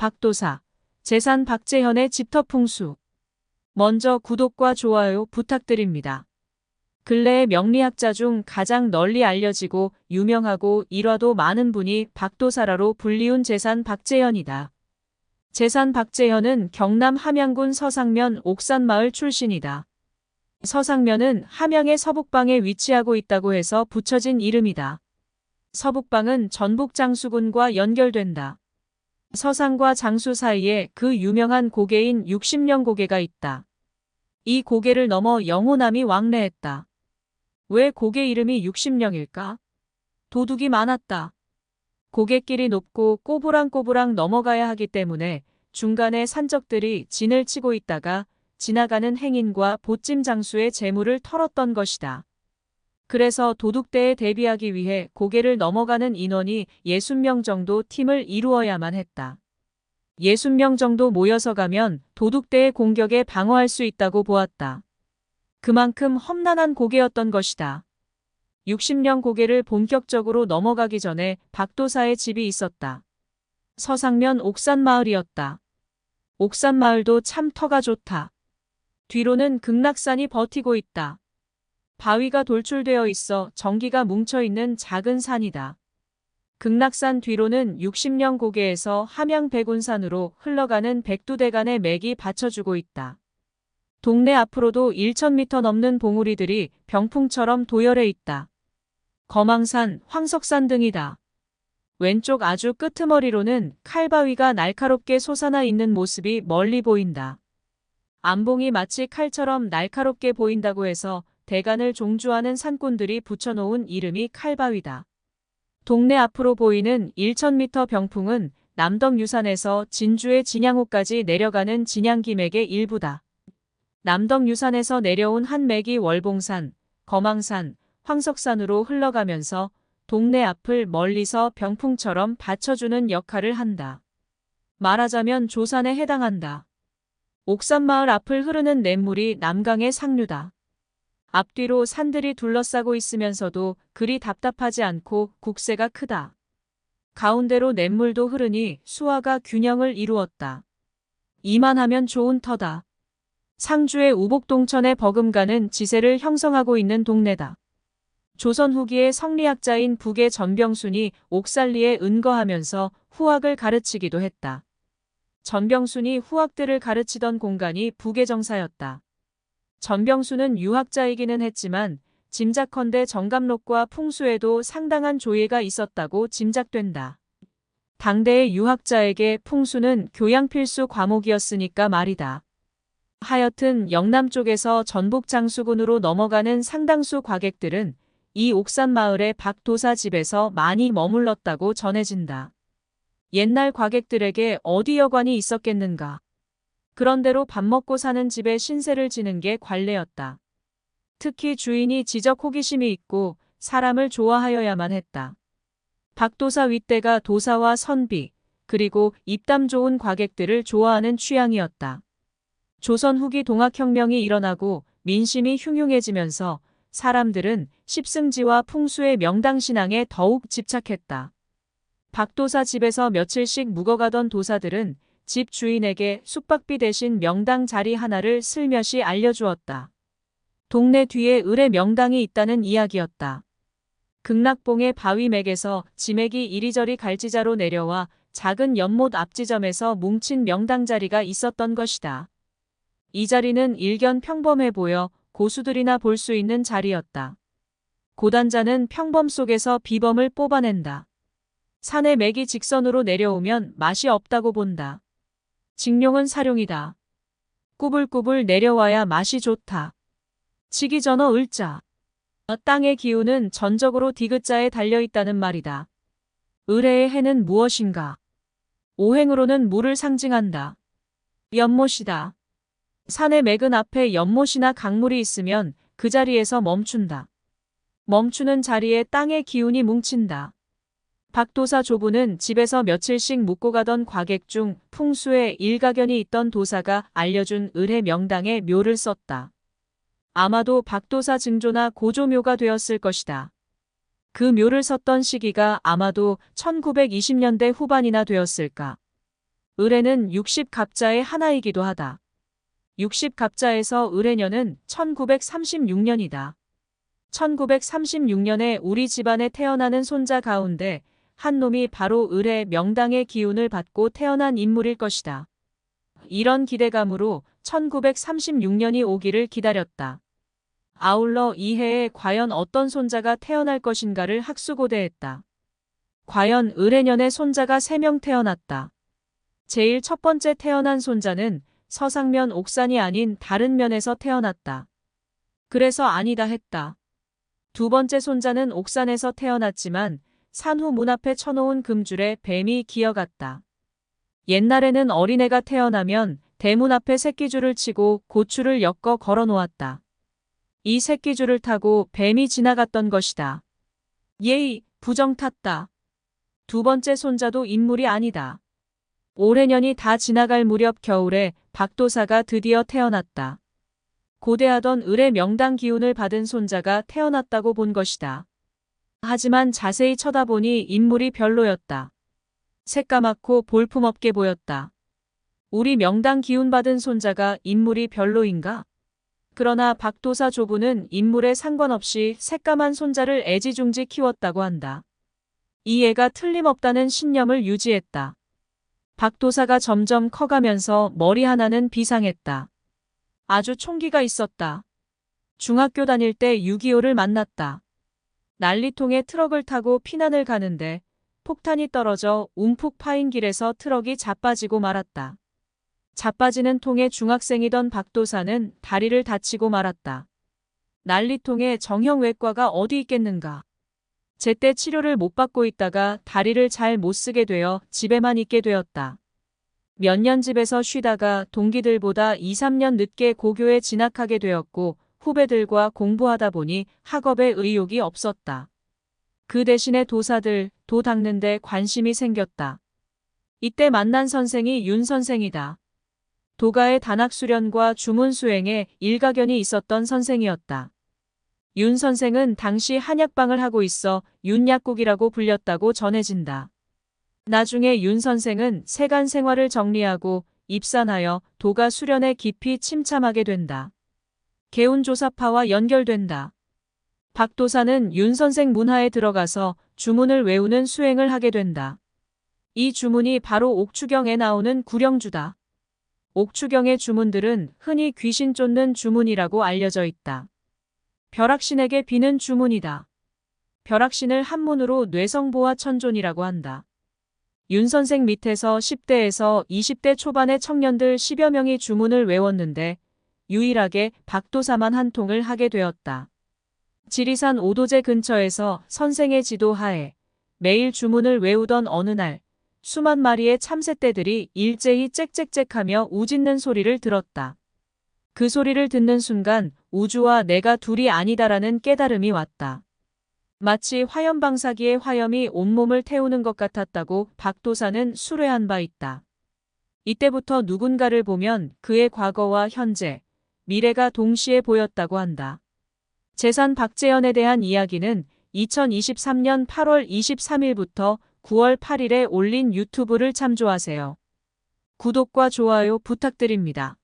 박도사, 재산 박재현의 집터풍수. 먼저 구독과 좋아요 부탁드립니다. 근래의 명리학자 중 가장 널리 알려지고 유명하고 일화도 많은 분이 박도사라로 불리운 재산 박재현이다. 재산 박재현은 경남 함양군 서상면 옥산마을 출신이다. 서상면은 함양의 서북방에 위치하고 있다고 해서 붙여진 이름이다. 서북방은 전북 장수군과 연결된다. 서상과 장수 사이에 그 유명한 고개인 60년 고개가 있다. 이 고개를 넘어 영호남이 왕래했다. 왜 고개 이름이 60령일까? 도둑이 많았다. 고갯길이 높고 꼬부랑꼬부랑 넘어가야 하기 때문에 중간에 산적들이 진을 치고 있다가 지나가는 행인과 보찜 장수의 재물을 털었던 것이다. 그래서 도둑대에 대비하기 위해 고개를 넘어가는 인원이 60명 정도 팀을 이루어야만 했다. 60명 정도 모여서 가면 도둑대의 공격에 방어할 수 있다고 보았다. 그만큼 험난한 고개였던 것이다. 60년 고개를 본격적으로 넘어가기 전에 박도사의 집이 있었다. 서상면 옥산마을이었다. 옥산마을도 참 터가 좋다. 뒤로는 극락산이 버티고 있다. 바위가 돌출되어 있어 전기가 뭉쳐있는 작은 산이다. 극락산 뒤로는 60년 고개에서 함양백운산으로 흘러가는 백두대간의 맥이 받쳐주고 있다. 동네 앞으로도 1,000m 넘는 봉우리들이 병풍처럼 도열해 있다. 거망산, 황석산 등이다. 왼쪽 아주 끄트머리로는 칼바위가 날카롭게 솟아나 있는 모습이 멀리 보인다. 안봉이 마치 칼처럼 날카롭게 보인다고 해서 대간을 종주하는 산꾼들이 붙여놓은 이름이 칼바위다. 동네 앞으로 보이는 1,000m 병풍은 남덕 유산에서 진주의 진양호까지 내려가는 진양기맥의 일부다. 남덕 유산에서 내려온 한 맥이 월봉산, 거망산, 황석산으로 흘러가면서 동네 앞을 멀리서 병풍처럼 받쳐주는 역할을 한다. 말하자면 조산에 해당한다. 옥산마을 앞을 흐르는 냇물이 남강의 상류다. 앞뒤로 산들이 둘러싸고 있으면서도 그리 답답하지 않고 국세가 크다. 가운데로 냇물도 흐르니 수화가 균형을 이루었다. 이만하면 좋은 터다. 상주의 우복동천의 버금가는 지세를 형성하고 있는 동네다. 조선 후기의 성리학자인 북의 전병순이 옥살리에 은거하면서 후학을 가르치기도 했다. 전병순이 후학들을 가르치던 공간이 북의 정사였다. 전병수는 유학자이기는 했지만 짐작컨대 정감록과 풍수에도 상당한 조예가 있었다고 짐작된다. 당대의 유학자에게 풍수는 교양 필수 과목이었으니까 말이다. 하여튼 영남 쪽에서 전북 장수군으로 넘어가는 상당수 과객들은 이 옥산 마을의 박 도사 집에서 많이 머물렀다고 전해진다. 옛날 과객들에게 어디 여관이 있었겠는가. 그런대로 밥 먹고 사는 집에 신세를 지는 게 관례였다. 특히 주인이 지적 호기심이 있고 사람을 좋아하여야만 했다. 박도사 윗대가 도사와 선비, 그리고 입담 좋은 과객들을 좋아하는 취향이었다. 조선 후기 동학혁명이 일어나고 민심이 흉흉해지면서 사람들은 십승지와 풍수의 명당신앙에 더욱 집착했다. 박도사 집에서 며칠씩 묵어가던 도사들은 집 주인에게 숙박비 대신 명당 자리 하나를 슬며시 알려주었다. 동네 뒤에 을의 명당이 있다는 이야기였다. 극락봉의 바위맥에서 지맥이 이리저리 갈지자로 내려와 작은 연못 앞지점에서 뭉친 명당 자리가 있었던 것이다. 이 자리는 일견 평범해 보여 고수들이나 볼 수 있는 자리였다. 고단자는 평범 속에서 비범을 뽑아낸다. 산의 맥이 직선으로 내려오면 맛이 없다고 본다. 직룡은 사룡이다. 꾸불꾸불 내려와야 맛이 좋다. 지기 전어 을자. 땅의 기운은 전적으로 디귿자에 달려있다는 말이다. 을해의 해는 무엇인가? 오행으로는 물을 상징한다. 연못이다. 산의 맥은 앞에 연못이나 강물이 있으면 그 자리에서 멈춘다. 멈추는 자리에 땅의 기운이 뭉친다. 박도사 조부는 집에서 며칠씩 묵고 가던 과객 중 풍수에 일가견이 있던 도사가 알려준 을의 명당에 묘를 썼다. 아마도 박도사 증조나 고조묘가 되었을 것이다. 그 묘를 썼던 시기가 아마도 1920년대 후반이나 되었을까. 을해는 60갑자의 하나이기도 하다. 60갑자에서 을해년은 1936년이다. 1936년에 우리 집안에 태어나는 손자 가운데 한 놈이 바로 을의 명당의 기운을 받고 태어난 인물일 것이다. 이런 기대감으로 1936년이 오기를 기다렸다. 아울러 이해에 과연 어떤 손자가 태어날 것인가를 학수고대했다. 과연 을해년에 손자가 3명 태어났다. 제일 첫 번째 태어난 손자는 서상면 옥산이 아닌 다른 면에서 태어났다. 그래서 아니다 했다. 두 번째 손자는 옥산에서 태어났지만 산후 문 앞에 쳐놓은 금줄에 뱀이 기어갔다. 옛날에는 어린애가 태어나면 대문 앞에 새끼줄을 치고 고추를 엮어 걸어 놓았다. 이 새끼줄을 타고 뱀이 지나갔던 것이다. 예이, 부정 탔다. 두 번째 손자도 인물이 아니다. 올해년이 다 지나갈 무렵 겨울에 박도사가 드디어 태어났다. 고대하던 을의 명당 기운을 받은 손자가 태어났다고 본 것이다. 하지만 자세히 쳐다보니 인물이 별로였다. 새까맣고 볼품없게 보였다. 우리 명당 기운 받은 손자가 인물이 별로인가? 그러나 박도사 조부는 인물에 상관없이 새까만 손자를 애지중지 키웠다고 한다. 이 애가 틀림없다는 신념을 유지했다. 박도사가 점점 커가면서 머리 하나는 비상했다. 아주 총기가 있었다. 중학교 다닐 때 6.25를 만났다. 난리통에 트럭을 타고 피난을 가는데 폭탄이 떨어져 움푹 파인 길에서 트럭이 자빠지고 말았다. 자빠지는 통에 중학생이던 박도사는 다리를 다치고 말았다. 난리통에 정형외과가 어디 있겠는가. 제때 치료를 못 받고 있다가 다리를 잘 못 쓰게 되어 집에만 있게 되었다. 몇 년 집에서 쉬다가 동기들보다 2, 3년 늦게 고교에 진학하게 되었고 후배들과 공부하다 보니 학업에 의욕이 없었다. 그 대신에 도사들, 도 닦는데 관심이 생겼다. 이때 만난 선생이 윤 선생이다. 도가의 단학 수련과 주문 수행에 일가견이 있었던 선생이었다. 윤 선생은 당시 한약방을 하고 있어 윤약국이라고 불렸다고 전해진다. 나중에 윤 선생은 세간 생활을 정리하고 입산하여 도가 수련에 깊이 침참하게 된다. 개운조사파와 연결된다. 박도사는 윤 선생 문화에 들어가서 주문을 외우는 수행을 하게 된다. 이 주문이 바로 옥추경에 나오는 구령주다. 옥추경의 주문들은 흔히 귀신 쫓는 주문이라고 알려져 있다. 벼락신에게 비는 주문이다. 벼락신을 한문으로 뇌성보화 천존이라고 한다. 윤 선생 밑에서 10대에서 20대 초반의 청년들 10여 명이 주문을 외웠는데 유일하게 박도사만 한 통을 하게 되었다. 지리산 오도제 근처에서 선생의 지도하에 매일 주문을 외우던 어느 날 수만 마리의 참새떼들이 일제히 짹짹짹하며 우짖는 소리를 들었다. 그 소리를 듣는 순간 우주와 내가 둘이 아니다라는 깨달음이 왔다. 마치 화염방사기의 화염이 온몸을 태우는 것 같았다고 박도사는 수뢰한 바 있다. 이때부터 누군가를 보면 그의 과거와 현재, 미래가 동시에 보였다고 한다. 재산 박재현에 대한 이야기는 2023년 8월 23일부터 9월 8일에 올린 유튜브를 참조하세요. 구독과 좋아요 부탁드립니다.